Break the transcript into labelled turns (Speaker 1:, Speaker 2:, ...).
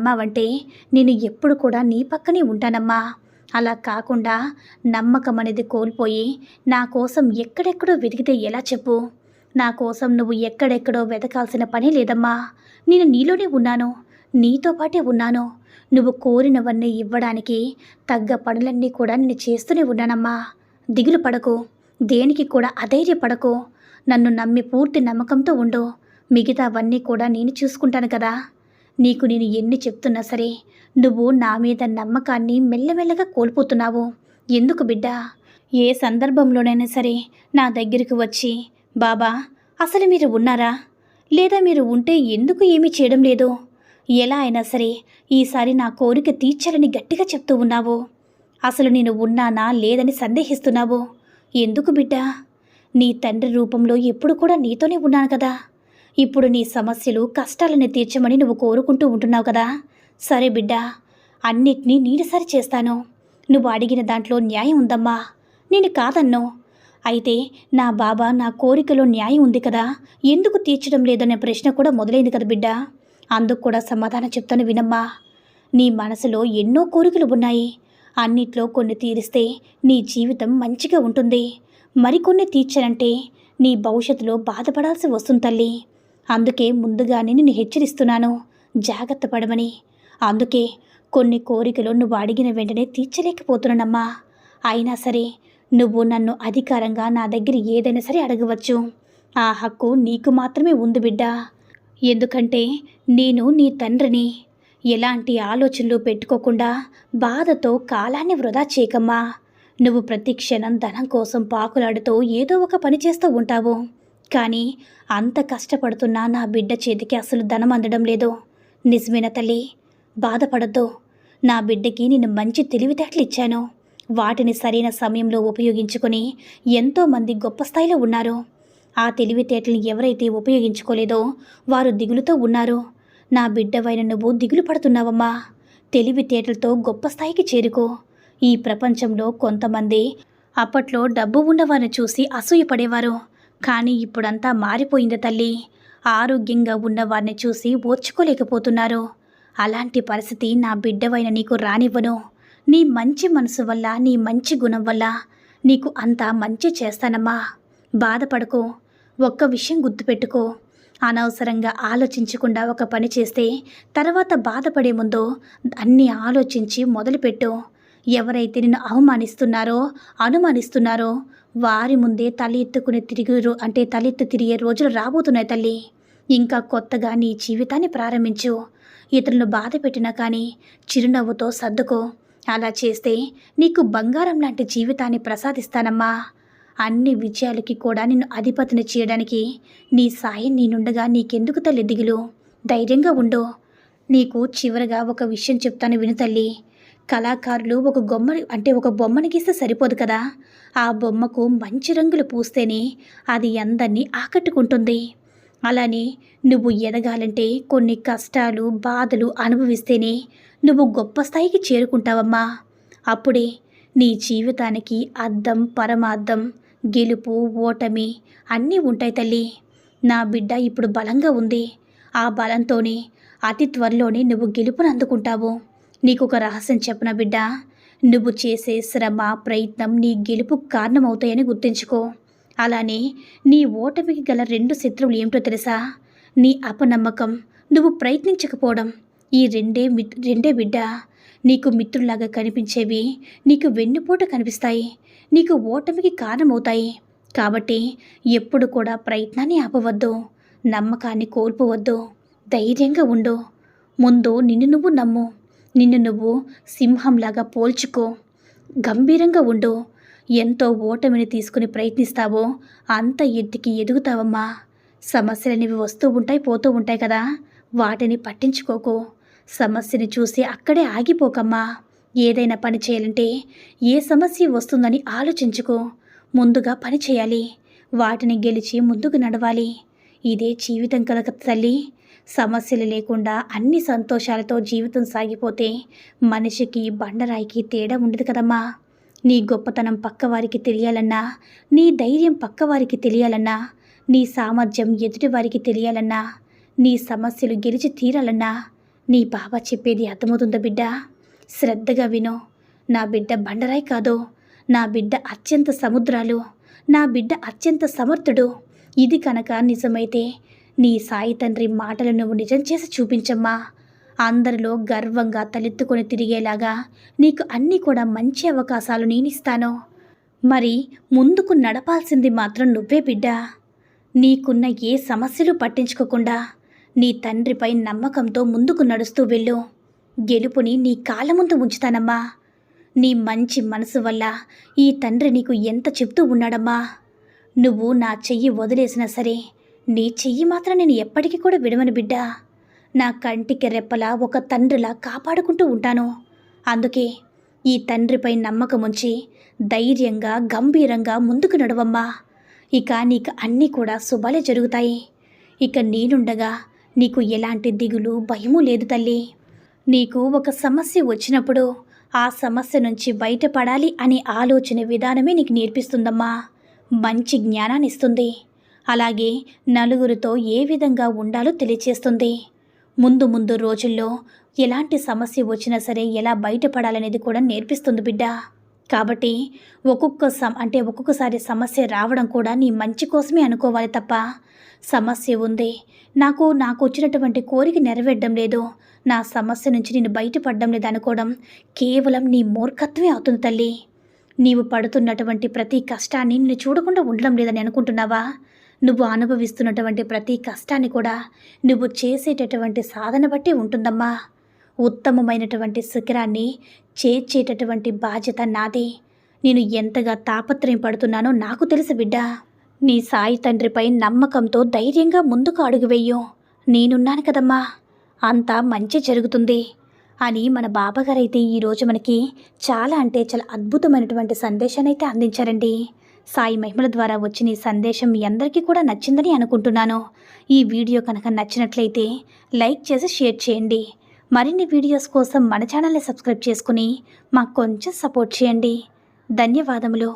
Speaker 1: నమ్మావంటే నేను ఎప్పుడు కూడా నీ పక్కనే ఉంటానమ్మా. అలా కాకుండా నమ్మకం అనేది కోల్పోయి నా కోసం ఎక్కడెక్కడో వెతికితే ఎలా చెప్పు? నా కోసం నువ్వు ఎక్కడెక్కడో వెతకాల్సిన పని లేదమ్మా. నేను నీలోనే ఉన్నాను నీతో పాటే ఉన్నాను. నువ్వు కోరినవన్నీ ఇవ్వడానికి తగ్గ పనులన్నీ కూడా నేను చేస్తూనే ఉన్నానమ్మా. దిగులు పడకు దేనికి కూడా అధైర్యపడకు. నన్ను నమ్మి పూర్తి నమ్మకంతో ఉండు. మిగతావన్నీ కూడా నేను చూసుకుంటాను కదా. నీకు నేను ఎన్ని చెప్తున్నా సరే నువ్వు నా మీద నమ్మకాన్ని మెల్లమెల్లగా కోల్పోతున్నావు. ఎందుకు బిడ్డ? ఏ సందర్భంలోనైనా సరే నా దగ్గరికి వచ్చి బాబా అసలు మీరు ఉన్నారా? లేదా మీరు ఉంటే ఎందుకు ఏమీ చేయడం లేదు? ఎలా అయినా సరే ఈసారి నా కోరిక తీర్చాలని గట్టిగా చెప్తూ ఉన్నావు. అసలు నేను ఉన్నానా లేదని సందేహిస్తున్నావు. ఎందుకు బిడ్డ? నీ తండ్రి రూపంలో ఎప్పుడు కూడా నీతోనే ఉన్నాను కదా. ఇప్పుడు నీ సమస్యలు కష్టాలను తీర్చమని నువ్వు కోరుకుంటూ ఉంటున్నావు కదా? సరే బిడ్డ అన్నిటినీ నేను సరి చేస్తాను. నువ్వు అడిగిన దాంట్లో న్యాయం ఉందమ్మా. నేను కాదన్నో. అయితే నా బాబా నా కోరికలో న్యాయం ఉంది కదా? ఎందుకు తీర్చడం లేదనే ప్రశ్న కూడా మొదలైంది కదా బిడ్డ. అందుకు కూడా సమాధానం చెప్తాను వినమ్మా. నీ మనసులో ఎన్నో కోరికలు ఉన్నాయి. అన్నిట్లో కొన్ని తీరిస్తే నీ జీవితం మంచిగా ఉంటుంది. మరికొన్ని తీర్చనంటే నీ భవిష్యత్తులో బాధపడాల్సి వస్తుంది తల్లి. అందుకే ముందుగానే నిన్ను హెచ్చరిస్తున్నాను. జాగ్రత్త పడమని. అందుకే కొన్ని కోరికలు నువ్వు అడిగిన వెంటనే తీర్చలేకపోతున్నానమ్మా. అయినా సరే నువ్వు నన్ను అధికారంగా నా దగ్గర ఏదైనా సరే అడగవచ్చు. ఆ హక్కు నీకు మాత్రమే ఉంది బిడ్డ. ఎందుకంటే నేను నీ తండ్రిని. ఎలాంటి ఆలోచనలు పెట్టుకోకుండా బాధతో కాలాన్ని వృధా చేయకమ్మా. నువ్వు ప్రతి క్షణం ధనం కోసం పాకులాడుతూ ఏదో ఒక పని చేస్తూ ఉంటావు. కానీ అంత కష్టపడుతున్నా నా బిడ్డ చేతికి అసలు ధనం అందడం లేదు. నిజమైన తల్లి? బాధపడద్దు. నా బిడ్డకి నేను మంచి తెలివితేటలు ఇచ్చాను. వాటిని సరైన సమయంలో ఉపయోగించుకొని ఎంతోమంది గొప్ప స్థాయిలో ఉన్నారు. ఆ తెలివితేటలను ఎవరైతే ఉపయోగించుకోలేదో వారు దిగులుతో ఉన్నారు. నా బిడ్డవైన నువ్వు దిగులు పడుతున్నావమ్మా. తెలివితేటలతో గొప్ప స్థాయికి చేరుకో. ఈ ప్రపంచంలో కొంతమంది అప్పట్లో డబ్బు ఉన్నవారిని చూసి అసూయపడేవారు. కానీ ఇప్పుడంతా మారిపోయింది తల్లి. ఆరోగ్యంగా ఉన్న వారిని చూసి ఓర్చుకోలేకపోతున్నారు. అలాంటి పరిస్థితి నా బిడ్డవైన నీకు రానివ్వను. నీ మంచి మనసు వల్ల నీ మంచి గుణం వల్ల నీకు అంతా మంచి చేస్తానమ్మా. బాధపడకో. ఒక్క విషయం గుర్తుపెట్టుకో. అనవసరంగా ఆలోచించకుండా ఒక పని చేస్తే తర్వాత బాధపడే ముందు అన్నీ ఆలోచించి మొదలుపెట్టు. ఎవరైతే నిన్ను అవమానిస్తున్నారో అనుమానిస్తున్నారో వారి ముందే తల ఎత్తుకుని తిరిగి రో- అంటే తలెత్తు తిరిగే రోజులు రాబోతున్నాయి తల్లి. ఇంకా కొత్తగా నీ జీవితాన్ని ప్రారంభించు. ఇతరులను బాధ పెట్టినా కానీ చిరునవ్వుతో సర్దుకో. అలా చేస్తే నీకు బంగారం లాంటి జీవితాన్ని ప్రసాదిస్తానమ్మా. అన్ని విజయాలకి కూడా నిన్ను అధిపతిని చేయడానికి నీ సాయం నేనుండగా నీకెందుకు తల్లి దిగులు? ధైర్యంగా ఉండు. నీకు చివరగా ఒక విషయం చెప్తాను విను తల్లి. కళాకారులు ఒక బొమ్మ అంటే ఒక బొమ్మను గీస్తే సరిపోదు కదా? ఆ బొమ్మకు మంచి రంగులు పూస్తేనే అది అందరినీ ఆకట్టుకుంటుంది. అలానే నువ్వు ఎదగాలంటే కొన్ని కష్టాలు బాధలు అనుభవిస్తేనే నువ్వు గొప్ప స్థాయికి చేరుకుంటావమ్మా. అప్పుడే నీ జీవితానికి అద్దం పరమార్థం గెలుపు ఓటమి అన్నీ ఉంటాయి తల్లి. నా బిడ్డ ఇప్పుడు బలంగా ఉంది. ఆ బలంతోనే అతి త్వరలోనే నువ్వు గెలుపును అందుకుంటావు. నీకు ఒక రహస్యం చెప్పన బిడ్డ? నువ్వు చేసే శ్రమ ప్రయత్నం నీ గెలుపు కారణమవుతాయని గుర్తుంచుకో. అలానే నీ ఓటమికి గల రెండు శత్రువులు ఏమిటో తెలుసా? నీ అపనమ్మకం నువ్వు ప్రయత్నించకపోవడం. ఈ రెండే మిత్ రెండే బిడ్డ. నీకు మిత్రులాగా కనిపించేవి నీకు వెన్నుపోట కనిపిస్తాయి. నీకు ఓటమికి కారణమవుతాయి. కాబట్టి ఎప్పుడు కూడా ప్రయత్నాన్ని ఆపవద్దు నమ్మకాన్ని కోల్పోవద్దు ధైర్యంగా ఉండు. ముందు నిన్ను నువ్వు నమ్ము. నిన్ను నువ్వు సింహంలాగా పోల్చుకో. గంభీరంగా ఉండు. ఎంతో ఓటమిని తీసుకుని ప్రయత్నిస్తావో అంత ఎత్తుకి ఎదుగుతావమ్మా. సమస్యలనేవి వస్తూ ఉంటాయి పోతూ ఉంటాయి కదా. వాటిని పట్టించుకోకు. సమస్యని చూసి అక్కడే ఆగిపోకమ్మా. ఏదైనా పని చేయాలంటే ఏ సమస్య వస్తుందని ఆలోచించుకో. ముందుగా పని చేయాలి. వాటిని గెలిచి ముందుకు నడవాలి. ఇదే జీవితం కలక తల్లి. సమస్యలు లేకుండా అన్ని సంతోషాలతో జీవితం సాగిపోతే మనిషికి బండరాయికి తేడా ఉండదు కదమ్మా. నీ గొప్పతనం పక్కవారికి తెలియాలన్నా నీ ధైర్యం పక్కవారికి తెలియాలన్నా నీ సామర్థ్యం ఎదుటివారికి తెలియాలన్నా నీ సమస్యలు గెలిచి తీరాలన్నా నీ బాబా చెప్పేది అర్థమవుతుందా బిడ్డ? శ్రద్ధగా విను. నా బిడ్డ బండరాయి కాదు. నా బిడ్డ అత్యంత సముద్రాలు. నా బిడ్డ అత్యంత సమర్థుడు. ఇది కనుక నిజమైతే నీ సాయి తండ్రి మాటలు నువ్వు నిజం చేసి చూపించమ్మా. అందరిలో గర్వంగా తలెత్తుకొని తిరిగేలాగా నీకు అన్నీ కూడా మంచి అవకాశాలు నేనిస్తాను. మరి ముందుకు నడపాల్సింది మాత్రం నువ్వే బిడ్డా. నీకున్న ఏ సమస్యలు పట్టించుకోకుండా నీ తండ్రిపై నమ్మకంతో ముందుకు నడుస్తూ వెళ్ళు. గెలుపుని నీ కాళ్ళ ముందు ఉంచుతానమ్మా. నీ మంచి మనసు వల్ల ఈ తండ్రి నీకు ఎంత చెప్తూ ఉన్నాడమ్మా. నువ్వు నా చెయ్యి వదిలేసినా సరే నీ చెయ్యి మాత్రం నేను ఎప్పటికీ కూడా విడవను బిడ్డా. నా కంటికి రెప్పలా ఒక తండ్రిలా కాపాడుకుంటూ ఉంటాను. అందుకే ఈ తండ్రిపై నమ్మకం ఉంచి ధైర్యంగా గంభీరంగా ముందుకు నడవమ్మా. ఇక నీకు అన్నీ కూడా శుభాలే జరుగుతాయి. ఇక నేనుండగా నీకు ఎలాంటి దిగులు భయము లేదు తల్లి. నీకు ఒక సమస్య వచ్చినప్పుడు ఆ సమస్య నుంచి బయటపడాలి అనే ఆలోచన విధానమే నీకు నేర్పిస్తుందమ్మా. మంచి జ్ఞానాన్ని ఇస్తుంది అలాగే నలుగురితో ఏ విధంగా ఉండాలో తెలియచేస్తుంది. ముందు ముందు రోజుల్లో ఎలాంటి సమస్య వచ్చినా సరే ఎలా బయటపడాలనేది కూడా నేర్పిస్తుంది బిడ్డ. కాబట్టి ఒక్కొక్క సమ అంటే ఒక్కొక్కసారి సమస్య రావడం కూడా నీ మంచి కోసమే అనుకోవాలి తప్ప. సమస్య ఉంది నాకు నాకు వచ్చినటువంటి కోరిక నెరవేరడం లేదు. నా సమస్య నుంచి నేను బయటపడడం లేదు అనుకోవడం కేవలం నీ మూర్ఖత్వమే అవుతుంది తల్లి. నీవు పడుతున్నటువంటి ప్రతి కష్టాన్ని నేను చూడకుండా ఉండడం లేదని అనుకుంటున్నావా? నువ్వు అనుభవిస్తున్నటువంటి ప్రతి కష్టాన్ని కూడా నువ్వు చేసేటటువంటి సాధన బట్టి ఉంటుందమ్మా. ఉత్తమమైనటువంటి శిఖరాన్ని చేర్చేటటువంటి బాధ్యత నాది. నేను ఎంతగా తాపత్రయం పడుతున్నానో నాకు తెలుసు బిడ్డ. నీ సాయి తండ్రిపై నమ్మకంతో ధైర్యంగా ముందుకు అడుగు నేనున్నాను కదమ్మా. అంతా మంచి జరుగుతుంది అని మన బాబాగారైతే ఈరోజు మనకి చాలా అంటే చాలా అద్భుతమైనటువంటి సందేశాన్ని అయితే అందించారండి. సాయి మహిమల ద్వారా వచ్చిన ఈ సందేశం మీ అందరికీ కూడా నచ్చిందని అనుకుంటున్నాను. ఈ వీడియో కనుక నచ్చినట్లయితే లైక్ చేసి షేర్ చేయండి. మరిన్ని వీడియోస్ కోసం మన ఛానల్ని సబ్స్క్రైబ్ చేసుకుని మాకు కొంచెం సపోర్ట్ చేయండి. ధన్యవాదములు.